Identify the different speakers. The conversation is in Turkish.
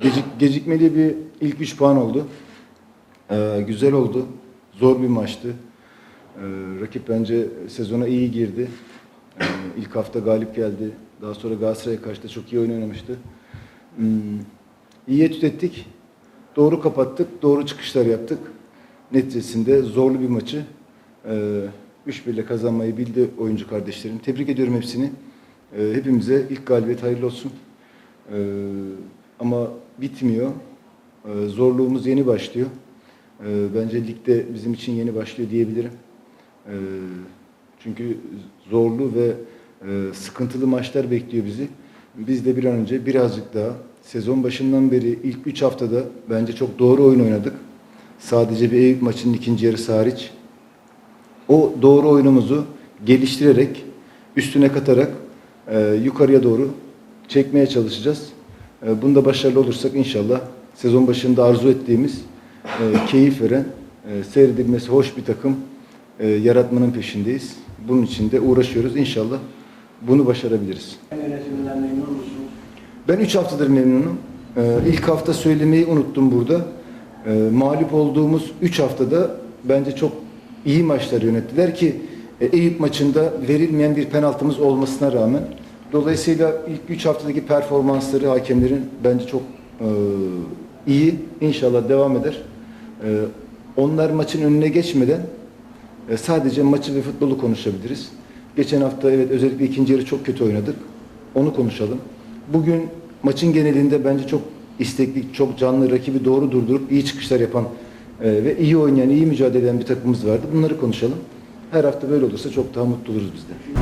Speaker 1: Gecik, gecikmeli bir ilk 3 puan oldu. Ee, güzel oldu. Zor bir maçtı. Ee, rakip bence sezona iyi girdi. Ee, ilk hafta galip geldi. Daha sonra Galatasaray'a karşı da çok iyi oyun oynamıştı. Hmm, iyi etüt ettik. Doğru kapattık. Doğru çıkışlar yaptık. Neticesinde zorlu bir maçı e, 3-1 ile kazanmayı bildi oyuncu kardeşlerim. Tebrik ediyorum hepsini. E, hepimize ilk galibiyet hayırlı olsun. E, ama bitmiyor. E, zorluğumuz yeni başlıyor. E, bence ligde bizim için yeni başlıyor diyebilirim. E, çünkü zorlu ve e, sıkıntılı maçlar bekliyor bizi. Biz de bir an önce birazcık daha sezon başından beri ilk 3 haftada bence çok doğru oyun oynadık. Sadece bir Eyüp maçının ikinci yarısı hariç. O doğru oyunumuzu geliştirerek, üstüne katarak e, yukarıya doğru çekmeye çalışacağız. E, bunda başarılı olursak inşallah sezon başında arzu ettiğimiz e, keyif veren, e, seyredilmesi hoş bir takım yaratmanın peşindeyiz. Bunun için de uğraşıyoruz. İnşallah bunu başarabiliriz.
Speaker 2: Yönetiminden memnun musunuz?
Speaker 1: Ben 3 haftadır memnunum. İlk hafta söylemeyi unuttum burada. Mağlup olduğumuz 3 haftada bence çok iyi maçlar yönettiler ki Eyüp maçında verilmeyen bir penaltımız olmasına rağmen dolayısıyla ilk 3 haftadaki performansları hakemlerin bence çok e, iyi. İnşallah devam eder. E, onlar maçın önüne geçmeden e, sadece maçı ve futbolu konuşabiliriz. Geçen hafta evet özellikle ikinci yarı çok kötü oynadık. Onu konuşalım. Bugün maçın genelinde bence çok istekli, çok canlı, rakibi doğru durdurup iyi çıkışlar yapan e, ve iyi oynayan, iyi mücadele eden bir takımımız vardı. Bunları konuşalım. Her hafta böyle olursa çok daha mutlu oluruz biz de.